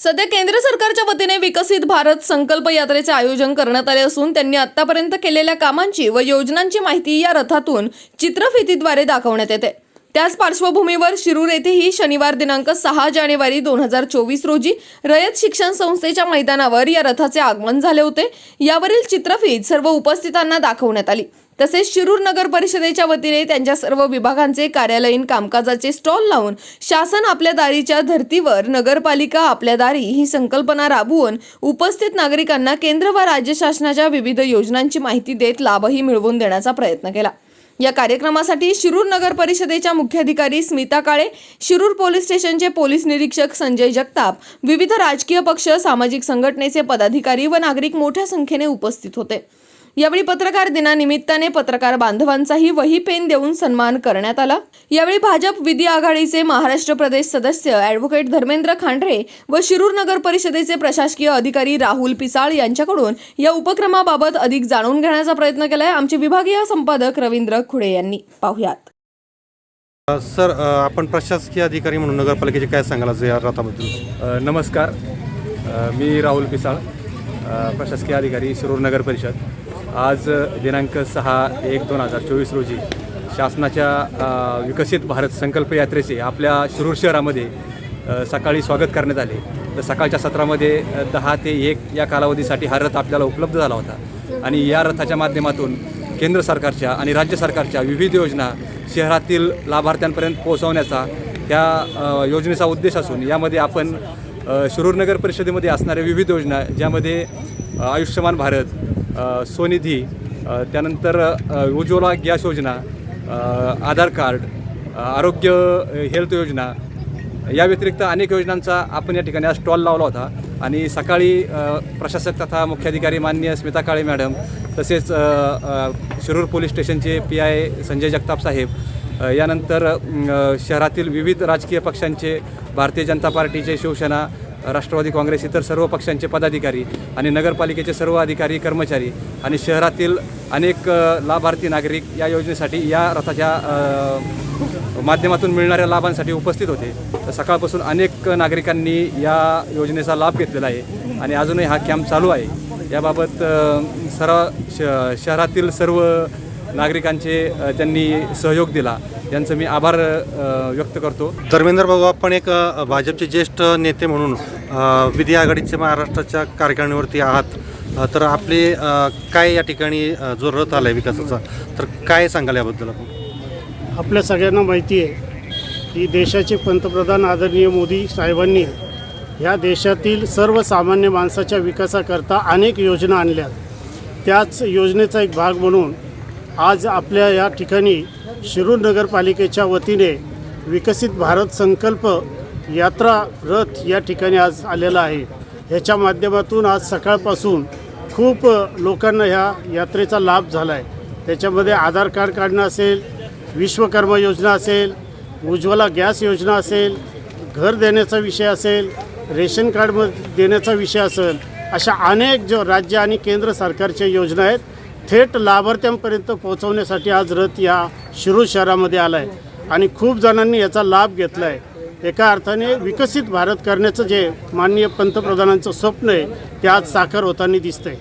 सध्या केंद्र सरकारच्या वतीने विकसित भारत संकल्प यात्रेचे आयोजन करण्यात आले असून त्यांनी आतापर्यंत केलेल्या कामांची व योजनांची माहिती या रथातून चित्रफितीद्वारे दाखवण्यात येते. त्याच पार्श्वभूमीवर शिरूर येथेही शनिवार दिनांक सहा जानेवारी दोन हजार चोवीस रोजी रयत शिक्षण संस्थेच्या मैदानावर या रथाचे आगमन झाले होते. यावरील चित्रफीत सर्व उपस्थितांना दाखवण्यात आली. तसेच शिरूर नगर परिषदेच्या वतीने त्यांच्या सर्व विभागांचे कार्यालयीन कामकाजाचे स्टॉल लावून शासन आपल्या दारीच्या धर्तीवर नगरपालिका आपल्या दारी ही संकल्पना राबवून उपस्थित नागरिकांना केंद्र व राज्य शासनाच्या विविध योजनांची माहिती देत लाभही मिळवून देण्याचा प्रयत्न केला. या कार्यक्रमासाठी शिरूर नगर परिषदेच्या मुख्याधिकारी स्मिता काळे शिरूर पोलीस स्टेशनचे पोलीस निरीक्षक संजय जगताप विविध राजकीय पक्ष सामाजिक संघटनेचे पदाधिकारी व नागरिक मोठ्या संख्येने उपस्थित होते. यावेळी पत्रकार दिनानिमित्ताने पत्रकार बांधवांचाही वही पेन देऊन सन्मान करण्यात आला. यावेळी भाजप विधी आघाडीचे महाराष्ट्र प्रदेश सदस्य ॲडव्होकेट धर्मेंद्र खांडरे व शिरूर नगर परिषदेचे प्रशासकीय अधिकारी राहुल पिसाळ यांच्याकडून या उपक्रमाबाबत अधिक जाणून घेण्याचा प्रयत्न केलाय. आमचे विभागीय संपादक रवींद्र खुडे यांनी. पाहुयात. सर आपण प्रशासकीय अधिकारी म्हणून नगरपालिकेचे काय सांगाल या रथाबद्दल नमस्कार. मी राहुल पिसाळ प्रशासकीय अधिकारी शिरूर नगर परिषद. आज दिनांक सहा एक दोन हजार चोवीस रोजी शासनाच्या विकसित भारत संकल्प यात्रेचे आपल्या शिरूर शहरामध्ये सकाळी स्वागत करण्यात आले. तर सकाळच्या सत्रामध्ये दहा ते एक या कालावधीसाठी हा रथ आपल्याला उपलब्ध झाला होता. आणि या रथाच्या माध्यमातून केंद्र सरकारच्या आणि राज्य सरकारच्या विविध योजना शहरातील लाभार्थ्यांपर्यंत पोहोचवण्याचा त्या योजनेचा उद्देश असून यामध्ये आपण शिरूर नगर परिषदेमध्ये असणाऱ्या विविध योजना ज्यामध्ये आयुष्यमान भारत स्वनिधी त्यानंतर उज्ज्वला गॅस योजना आधार कार्ड आरोग्य हेल्थ योजना या व्यतिरिक्त अनेक योजनांचा आपण या ठिकाणी आज स्टॉल लावला होता. आणि सकाळी प्रशासक तथा मुख्याधिकारी माननीय स्मिता काळे मॅडम तसेच शिरूर पोलीस स्टेशनचे पी आय संजय जगताप साहेब यानंतर शहरातील विविध राजकीय पक्षांचे भारतीय जनता पार्टीचे शिवसेना राष्ट्रवादी काँग्रेस इतर सर्व पक्षांचे पदाधिकारी आणि नगरपालिकेचे सर्व अधिकारी कर्मचारी आणि शहरातील अनेक लाभार्थी नागरिक या योजनेसाठी या रथाच्या माध्यमातून मिळणाऱ्या लाभांसाठी उपस्थित होते. तर सकाळपासून अनेक नागरिकांनी या योजनेचा लाभ घेतलेला आहे आणि अजूनही हा कॅम्प चालू आहे. याबाबत सर्व श शहरातील सर्व नागरिकांचे त्यांनी सहयोग दिला. यांचं मी आभार व्यक्त करतो. धर्मेंद्र बाबू आपण एक भाजपचे ज्येष्ठ नेते म्हणून विधी आघाडीचे महाराष्ट्राच्या कार्यकारिणीवरती आहात. तर आपले काय या ठिकाणी जो रथ आला आहे विकासाचा? तर काय सांगाल याबद्दल आपण? आपल्या सगळ्यांना माहिती आहे की देशाचे पंतप्रधान आदरणीय मोदी साहेबांनी ह्या देशातील सर्वसामान्य माणसाच्या विकासाकरता अनेक योजना आणल्यात. त्याच योजनेचा एक भाग म्हणून आज आपल्या या ठिकाणी शिरूर नगरपालिकेच्या वतीने विकसित भारत संकल्प यात्रा रथ या ठिकाणी आज आलेला आहे. ह्याच्या माध्यमातून आज सकाळपासून खूप लोकांना ह्या यात्रेचा लाभ झाला आहे त्याच्यामध्ये आधार कार्ड काढणं असेल विश्वकर्मा योजना असेल उज्ज्वला गॅस योजना असेल घर देण्याचा विषय असेल रेशन कार्ड म देण्याचा विषय असेल अशा अनेक जो राज्य आणि केंद्र सरकारच्या योजना आहेत थेट लाभार्थ्यांपर्यंत पोहोचवण्यासाठी आज रथ या शिरूर शहरामध्ये आला आहे आणि खूप जणांनी याचा लाभ घेतला आहे एका अर्थाने विकसित भारत करण्याचं जे माननीय पंतप्रधानांचं स्वप्न आहे ते आज साकार होताना दिसतंय.